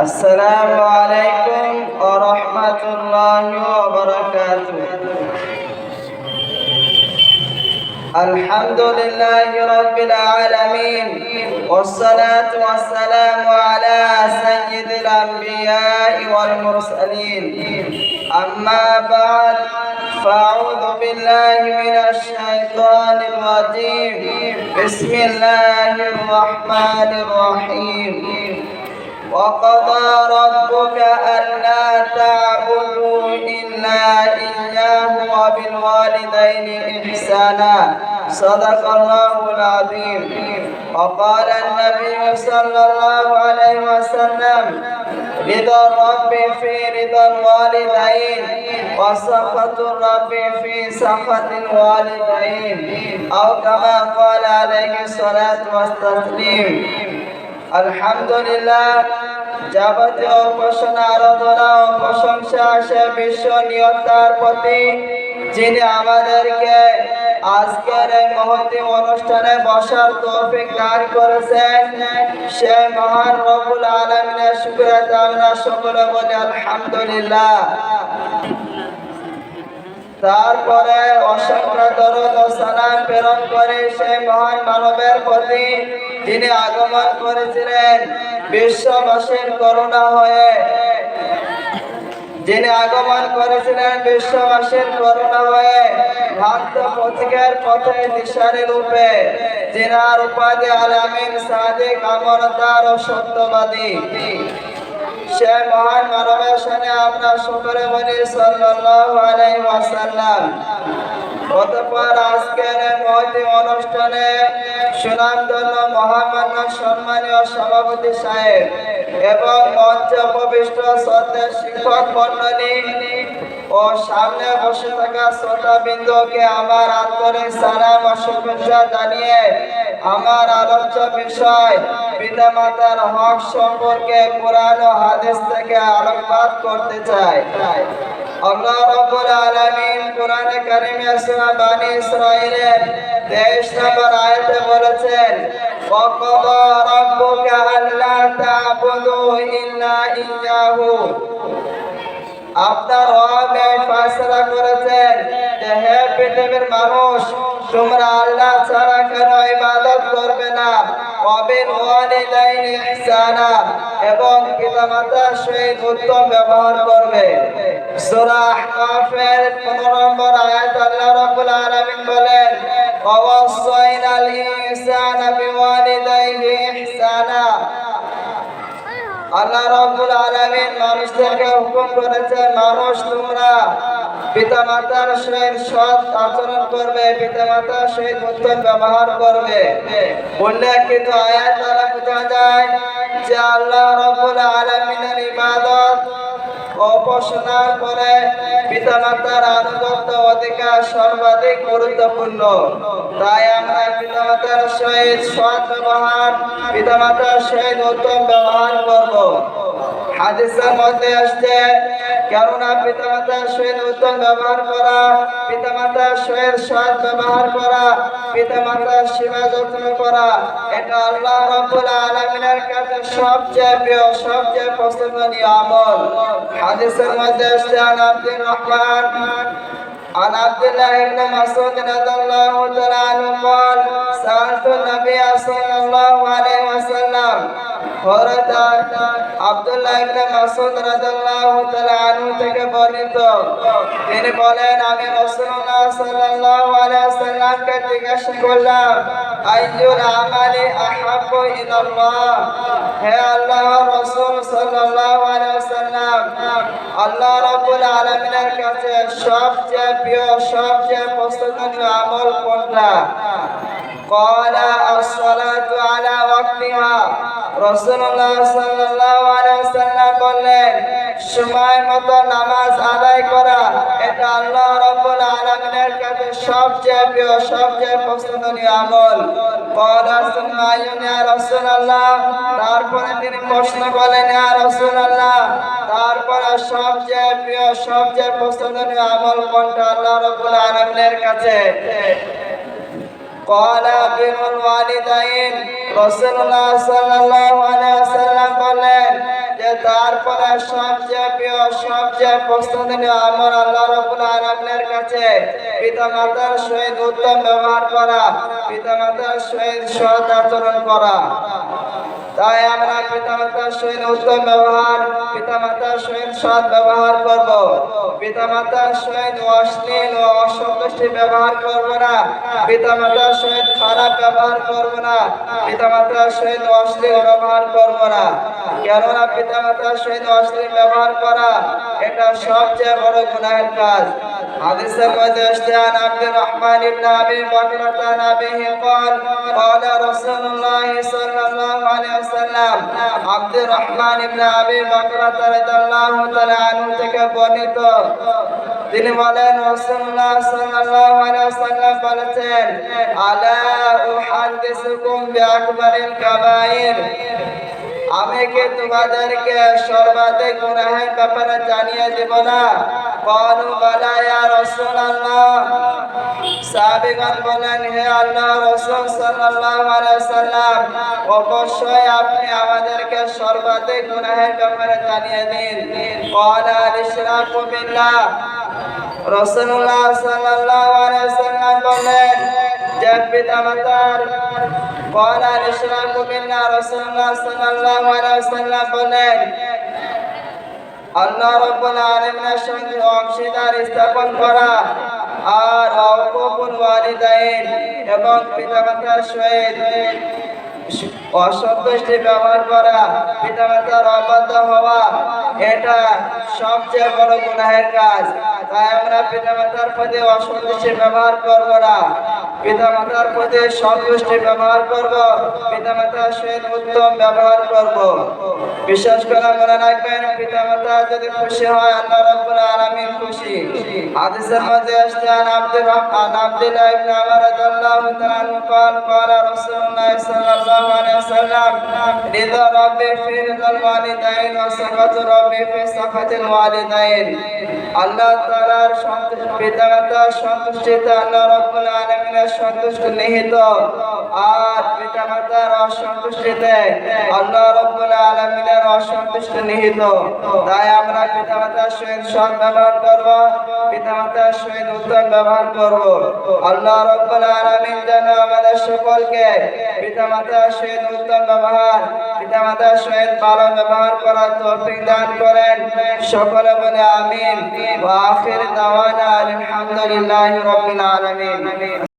السلام عليكم ورحمة الله وبركاته. الحمد لله رب العالمين والصلاة والسلام على سيد الأنبياء والمرسلين. أما بعد فأعوذ بالله من الشيطان الرجيم. بسم الله الرحمن الرحيم. وقضى ربك ألا تعبدوا إلا إياه وبالوالدين إحسانا. صدق الله العظيم. وقال النبي صلى الله عليه وسلم رضا الرب في رضا الوالدين وسخط الرب في سخط الوالدين. أو كما قال عليه الصلاة والتسليم. আলহামদুলিল্লাহ, যাবতীয় উপাসনা, আরাধনা ও প্রশংসা সে বিশ্ব নিয়তার প্রতি যিনি আমাদেরকে আজকের এই মহতি অনুষ্ঠানে বসার তৌফিক দান করেছেন। সে মহান রবুল আলমিনের শুক্রিয়াতে আমরা সকলে বলি আলহামদুলিল্লাহ। তারপরে অসংখ্য দরদ ও সালাম প্রেরণ করে সেই মহান মানবের প্রতি তিনি আগমন করেছিলেন, বিশ্ববাসীর করুণা হয়ে। যিনি আগমন করেছিলেন, বিশ্ববাসীর করুণা হয়ে ভ্রান্ত পথিকের পথে দিশারি রূপে, যিনার উপাধি আলামিন সাদিক আমরতার ও সত্যবাদী। সে মহান মানবের সামনে আমরা সকলে বলি সাল্লাল্লাহু আলাইহি ওয়াসাল্লাম। অতঃপর আজকের মহতি অনুষ্ঠানে সুনামধন্য মহামান্য সম্মানীয় সভাপতি সাহেব এবং মঞ্চে উপবিষ্ট শ্রদ্ধেয় শিক্ষক মন্ডলী ও সামনে বসে থাকা শ্রোতা বিন্দুকে আমার আন্তরিক সালাম ও শুভেচ্ছা জানিয়ে আমার আলোচ্য বিষয় পিতা মাতার হক সম্পর্কে কোরআন ও হাদিস থেকে আলোকপাত করতে চাই আল্লাহ রাব্বুল আলামিন কোরআনে কারিমে সূরা বানি ইসরাঈলের 23 নম্বর আয়াতে বলেছেন وَقَضَى رَبُّكَ أَلَّا تَعْبُدُوا إِلَّا إِيَّاهُ আপনার রব এই ফয়সালা করেছেন যে হে পৃথিবীর মানুষ তোমরা আল্লাহ ছাড়া কেন ইবাদত করবে না। ওয়াবিল ওয়ালিদাইনি ইহসানা এবং পিতামাতার সহিত উত্তম ব্যবহার করবে। সূরা আহকাফের 15 নম্বর আয়াত আল্লাহ মানুষদেরকে হুকুম করেছে মানুষ, তোমরা পিতামাতার সহিত সৎ আচরণ করবে পিতা মাতার সহিত উত্তম ব্যবহার করবে। উল্লেখিত আয়াত দ্বারা বোঝা যায় যে আল্লাহ রাব্বুল আলামিনের ইবাদত উপাসনার পরে পিতামাতার আনুগত্য অধিকার সর্বাধিক গুরুত্বপূর্ণ। তাই আমরা পিতামাতার সহিত সৎ ব্যবহার, পিতামাতার সহিত উত্তম ব্যবহার করব। হাদিসের মধ্যে আসছে কেননা পিতামাতার সহিত উত্তম ব্যবহার করা পিতামাতার সহিত সৎ ব্যবহার করা পিতামাতার সেবা যত্ন করা এটা আল্লাহ রাব্বুল আলামিনের কাছে সবচেয়ে প্রিয় সবচেয়ে পছন্দনীয় আমল হাদিসের মধ্যে আসছে আন আব্দুর রহমান عن عبد الله بن مسعود رضي الله تعالى عنه قال سألت النبي صلى الله عليه وسلم হযরত আব্দুল্লাহ ইবনে মাসউদ রাদিয়াল্লাহু তাআলা আনহু থেকে বর্ণিত। তিনি বলেন, আমি রাসূলুল্লাহ সাল্লাল্লাহু আলাইহি ওয়াসাল্লামকে জিজ্ঞাসা করলাম, আইয়ুল আমালি আহাব্বু ইলাল্লাহ? হে আল্লাহর রাসূল সাল্লাল্লাহু আলাইহি ওয়াসাল্লাম, আল্লাহ রাব্বুল আলামিনের কাছে সবচেয়ে প্রিয়, সবচেয়ে পছন্দনীয় আমল কোনটা? قال الصلاة على وقتها রসুল্লাহ সাল্লাল্লাহু আলাইহি ওয়াসাল্লাম বললেন সময় মতো নামাজ আদায় করা এটা আল্লাহ রাব্বুল আলামিনের কাছে সবচেয়ে প্রিয় সবচেয়ে পছন্দনীয় আমল قال ثم يا رسول الله তারপরে তিনি প্রশ্ন করলেন ইয়া রাসূলুল্লাহ তারপরে সবচেয়ে প্রিয় সবচেয়ে পছন্দনীয় আমল কোনটা আল্লাহ রাব্বুল আলামিনের কাছে কলা বিরুল ওয়ালিদাইন রাসূলুল্লাহ সাল্লাল্লাহু আলাইহি ওয়াসাল্লাম বলেন যে, তারপরে সবচেয়ে প্রিয়, সবচেয়ে পছন্দনীয় আমার আল্লাহ রাব্বুল আলামিনের কাছে পিতামাতার সহিত উত্তম ব্যবহার করা, পিতামাতার সহিত সৎ আচরণ করা। তাই আমরা পিতামাতার সহিত উত্তম ব্যবহার পিতামাতার সহিত সৎ ব্যবহার করব পিতামাতার সহিত অশ্লীল ও অসন্তুষ্টি ব্যবহার করব না পিতামাতার সহিত খারাপ ব্যবহার করব না পিতামাতার সহিত অশ্লীল ব্যবহার করব না কেননা পিতামাতার সহিত অশ্লীল ব্যবহার করা এটা সবচেয়ে বড় গুনাহের কাজ হাদিসের মধ্যে আসছে আন আব্দুর রহমান ইবনে আবি বকর আন আবিহি قال قال رسول الله صلى الله عليه وسلم আব্দুর রহমান ইবনে আবি বকর রাদিয়াল্লাহু তাআলা আনহু থেকে বর্ণিত। তিনি বলেন, রাসূলুল্লাহ সাল্লাল্লাহু আলাইহি বলেছেন, আলা বিআকবারিল আমি কি তোমাদেরকে সর্বাধিক গুনাহের ব্যাপারে জানিয়ে দেব না? কলু বলা ইয়া রাসূলুল্লাহ সাহাবীগণ বলেন হে আল্লাহ রাসূল সাল্লাল্লাহু আলাইহি সাল্লাম অবশ্যই আপনি আমাদেরকে সর্বাধিক গুনাহের ব্যাপারে জানিয়ে দিন ক্বালা ইশরাকু বিল্লাহ রাসূলুল্লাহ সাল্লাল্লাহু আলাইহি সাল্লাম বলেন যে পিতামাতার قال الإشراك بالله رسول الله صلى الله عليه وسلم বলেন আল্লাহ রব্বুল আলামিনের সঙ্গে অংশীদার স্থাপন করা আর অকুল ওয়ালিদাইন এবং পিতামাতার সহিত অসন্তুষ্টি ব্যবহার করা, পিতামাতার অবাধ্য হওয়া, এটা সবচেয়ে বড় গুনাহের কাজ। তাই আমরা পিতামাতার প্রতি অসন্তুষ্টি ব্যবহার করব না। পিতামাতার প্রতি সন্তুষ্টি ব্যবহার করব পিতামাতার সহিত উত্তম ব্যবহার করব বিশেষ করে মনে রাখবেন পিতামাতা যদি খুশি হয় আল্লাহ রাব্বুল আলামিন খুশি হাদিসের মধ্যে আসছে আন আব্দুর রহমান আব্দুল্লাহ ইবনে আমর রাদিয়াল্লাহু তাআলা قال قال رسول الله صلى الله عليه وسلم رضا ربي في رضا الوالدين وسخط ربي في سخط الوالدين আল্লাহ তাআলার সন্তুষ্ট পিতামাতার সন্তুষ্টিতে আল্লাহ রাব্বুল আলামিনের সন্তুষ্ট নিহিত। আর পিতামাতার অসন্তুষ্টিতে আল্লাহ রাব্বুল আলামিনের অসন্তুষ্ট নিহিত। তাই আমরা পিতামাতার সহিত সৎ ব্যবহার করব পিতামাতার সহিত উত্তম ব্যবহার আল্লাহ রাব্বুল আলামিন যেন আমাদের সকলকে পিতামাতার সহিত উত্তম ব্যবহার পিতামাতার সহিত ভালো ব্যবহার করার দান করেন। সকলে বলে আমিন। আখির দাওয়ানা আলহামদুলিল্লাহি